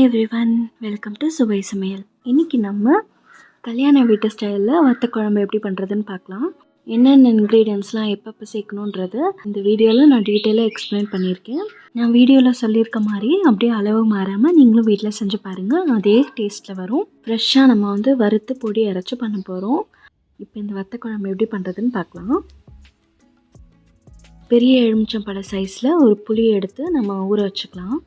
Hi everyone welcome to Suvai Samayal இன்றைக்கி நம்ம கல்யாண வீட்டு ஸ்டைலில் வத்த குழம்பு எப்படி பண்ணுறதுன்னு பார்க்கலாம். என்னென்ன இன்க்ரீடியன்ஸ்லாம் எப்பப்போ சேர்க்கணுன்றது இந்த வீடியோவில் நான் டீட்டெயிலாக எக்ஸ்பிளைன் பண்ணியிருக்கேன். நான் வீடியோவில் சொல்லியிருக்க மாதிரி அப்படியே அளவு மாறாமல் நீங்களும் வீட்டில் செஞ்சு பாருங்கள் அதே டேஸ்ட்டில் வரும். ஃப்ரெஷ்ஷாக நம்ம வந்து வறுத்து பொடி அரைச்சி பண்ண போகிறோம் இப்போ இந்த வத்த குழம்பு எப்படி பண்ணுறதுன்னு பார்க்கலாம். பெரிய எலுமிச்சம்பழ சைஸில் ஒரு புளியை எடுத்து நம்ம ஊற வச்சுக்கலாம்.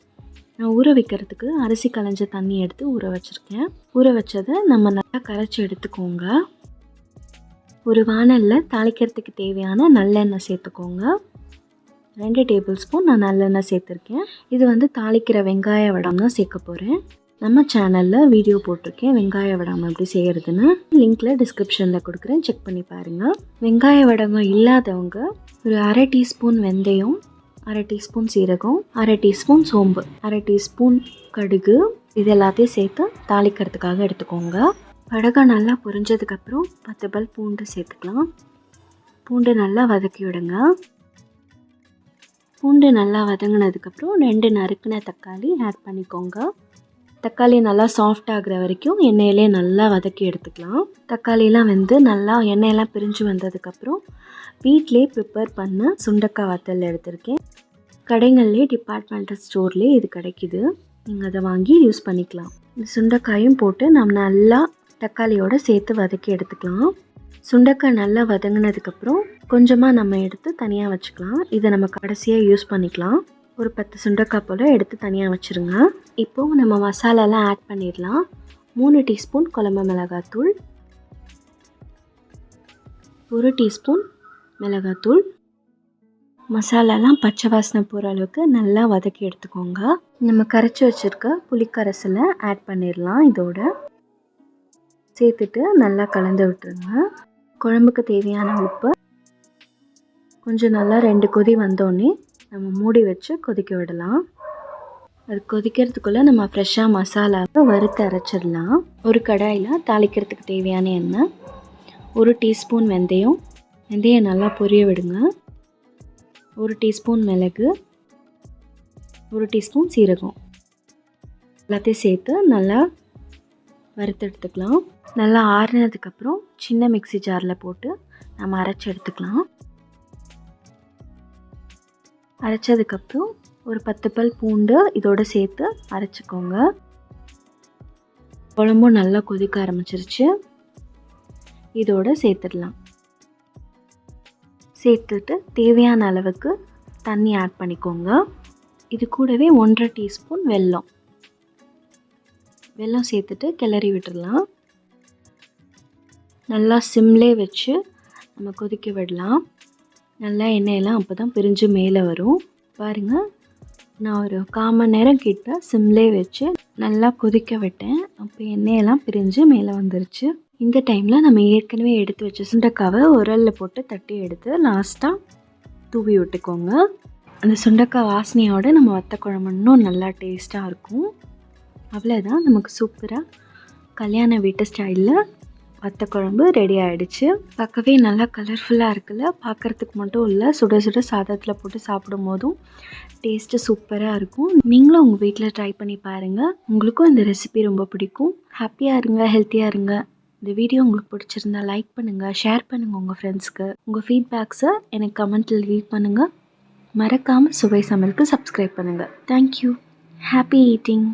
நான் ஊற வைக்கிறதுக்கு அரிசி களைஞ்ச தண்ணி எடுத்து ஊற வச்சுருக்கேன். ஊற வச்சதை நம்ம நல்லா கரைச்சி எடுத்துக்கோங்க. ஒரு வானலில் தாளிக்கிறதுக்கு தேவையான நல்லெண்ணெய் சேர்த்துக்கோங்க. ரெண்டு டேபிள் ஸ்பூன் நான் நல்லெண்ணெய் சேர்த்துருக்கேன். இது வந்து தாளிக்கிற வெங்காய வடம் தான் சேர்க்க போகிறேன் நம்ம சேனலில் வீடியோ போட்டிருக்கேன். வெங்காய வடம் எப்படி செய்கிறதுன்னு லிங்க்கில் டிஸ்கிரிப்ஷனில் கொடுக்குறேன். செக் பண்ணி பாருங்கள் வெங்காய வடகம் இல்லாதவங்க ஒரு அரை டீஸ்பூன் வெந்தயம் அரை டீஸ்பூன் சீரகம் அரை டீஸ்பூன் சோம்பு அரை டீஸ்பூன் கடுகு இது எல்லாத்தையும் சேர்த்து தாளிக்கிறதுக்காக எடுத்துக்கோங்க. வடகம் நல்லா பொரிஞ்சதுக்கப்புறம் பத்து பல் பூண்டு சேர்த்துக்கலாம். பூண்டு நல்லா வதக்கி விடுங்க. பூண்டு நல்லா வதங்கினதுக்கப்புறம் ரெண்டு நறுக்கின தக்காளி ஆட் பண்ணிக்கோங்க. தக்காளி நல்லா சாஃப்ட் ஆகுற வரைக்கும் எண்ணெயிலே நல்லா வதக்கி எடுத்துக்கலாம். தக்காளிலாம் வந்து நல்லா எண்ணெயெல்லாம் பிரிஞ்சு வந்ததுக்கப்புறம் வீட்டிலே ப்ரிப்பேர் பண்ண சுண்டக்காய் வத்தல் எடுத்திருக்கேன். கடைகள்லேயே டிபார்ட்மெண்டல் ஸ்டோர்லேயே இது கிடைக்கிது. நீங்கள் அதை வாங்கி யூஸ் பண்ணிக்கலாம். இந்த சுண்டைக்காயும் போட்டு நம்ம நல்லா தக்காளியோடு சேர்த்து வதக்கி எடுத்துக்கலாம். சுண்டைக்காய் நல்லா வதங்கினதுக்கப்புறம் கொஞ்சமாக நம்ம எடுத்து தனியாக வச்சுக்கலாம். இதை நம்ம கடைசியாக யூஸ் பண்ணிக்கலாம். ஒரு பத்து சுண்டைக்காய் போல் எடுத்து தனியாக வச்சுருங்க. இப்போது நம்ம மசாலாலாம் ஆட் பண்ணிடலாம். மூணு டீஸ்பூன் குழம்பு மிளகாத்தூள். ஒரு டீஸ்பூன் மிளகாத்தூள். மசாலாலாம் பச்சை வாசனை போகிற அளவுக்கு நல்லா வதக்கி எடுத்துக்கோங்க. நம்ம கரைச்சி வச்சுருக்க புளிக்கரைசலை ஆட் பண்ணிடலாம் இதோட. சேர்த்துட்டு நல்லா கலந்து விட்டுருங்க. குழம்புக்கு தேவையான உப்பு கொஞ்சம் நல்லா ரெண்டு கொதி வந்தோடனே நம்ம மூடி வச்சு கொதிக்க விடலாம். அது கொதிக்கிறதுக்குள்ளே நம்ம ஃப்ரெஷ்ஷாக மசாலாவை வறுத்து அரைச்சிடலாம் ஒரு கடாயில் தாளிக்கிறதுக்கு தேவையான எண்ணெய் ஒரு டீஸ்பூன் வெந்தயம் வெந்தயம் நல்லா பொரிய விடுங்க. ஒரு டீஸ்பூன் மிளகு ஒரு டீஸ்பூன் சீரகம். எல்லாத்தையும் சேர்த்து நல்லா வறுத்து எடுத்துக்கலாம். நல்லா ஆறினதுக்கப்புறம் சின்ன மிக்சி ஜாரில் போட்டு நம்ம அரைச்சி எடுத்துக்கலாம். அரைச்சதுக்கப்புறம் ஒரு பத்து பல் பூண்டு இதோடு சேர்த்து அரைச்சிக்கோங்க. குழம்பும் நல்லா கொதிக்க ஆரம்பிச்சிருச்சு. இதோடு சேர்த்துடலாம். சேர்த்துட்டு தேவையான அளவுக்கு தண்ணி ஆட் பண்ணிக்கோங்க. இது கூடவே ஒன்றரை டீஸ்பூன் வெல்லம். வெல்லம் சேர்த்துட்டு கிளறி விட்டுடலாம் நல்லா சிம்லே வச்சு நம்ம கொதிக்க விடலாம். நல்லா எண்ணெயெல்லாம் அப்போ தான் பிரிஞ்சு மேலே வரும். பாருங்கள் நான் ஒரு கால் மணி நேரம் கிட்ட சிம்லே வச்சு நல்லா கொதிக்க விட்டேன். அப்போ எண்ணெயெல்லாம் பிரிஞ்சு மேலே வந்துருச்சு. இந்த டைமில் நம்ம ஏற்கனவே எடுத்து வச்ச சுண்டக்காவை உரலில் போட்டு தட்டி எடுத்து லாஸ்ட்டாக தூவி விட்டுக்கோங்க. அந்த சுண்டக்காய் வாசனையோடு நம்ம வத்த குழம்பு இன்னும் நல்லா டேஸ்ட்டாக இருக்கும். அவ்வளோதான் நமக்கு சூப்பராக கல்யாண வீட்டு ஸ்டைலில் வத்த குழம்பு ரெடி ஆகிடுச்சு பார்க்கவே நல்லா கலர்ஃபுல்லாக இருக்குல்ல? பார்க்குறதுக்கு மட்டும் இல்லை சுட சுட சாதத்தில் போட்டு சாப்பிடும் போதும் டேஸ்ட்டு சூப்பராக இருக்கும். நீங்களும் உங்கள் வீட்டில் ட்ரை பண்ணி பாருங்கள் உங்களுக்கும் இந்த ரெசிபி ரொம்ப பிடிக்கும். ஹாப்பியாக இருங்க ஹெல்த்தியாக இருங்க. இந்த வீடியோ உங்களுக்கு பிடிச்சிருந்தா லைக் பண்ணுங்கள் ஷேர் பண்ணுங்கள் உங்கள் ஃப்ரெண்ட்ஸ்க்கு உங்கள் ஃபீட்பேக்ஸை எனக்கு கமெண்ட்டில் லீவ் பண்ணுங்கள் மறக்காமல் சுவை சமையலுக்கு சப்ஸ்கிரைப் பண்ணுங்கள் thank you happy eating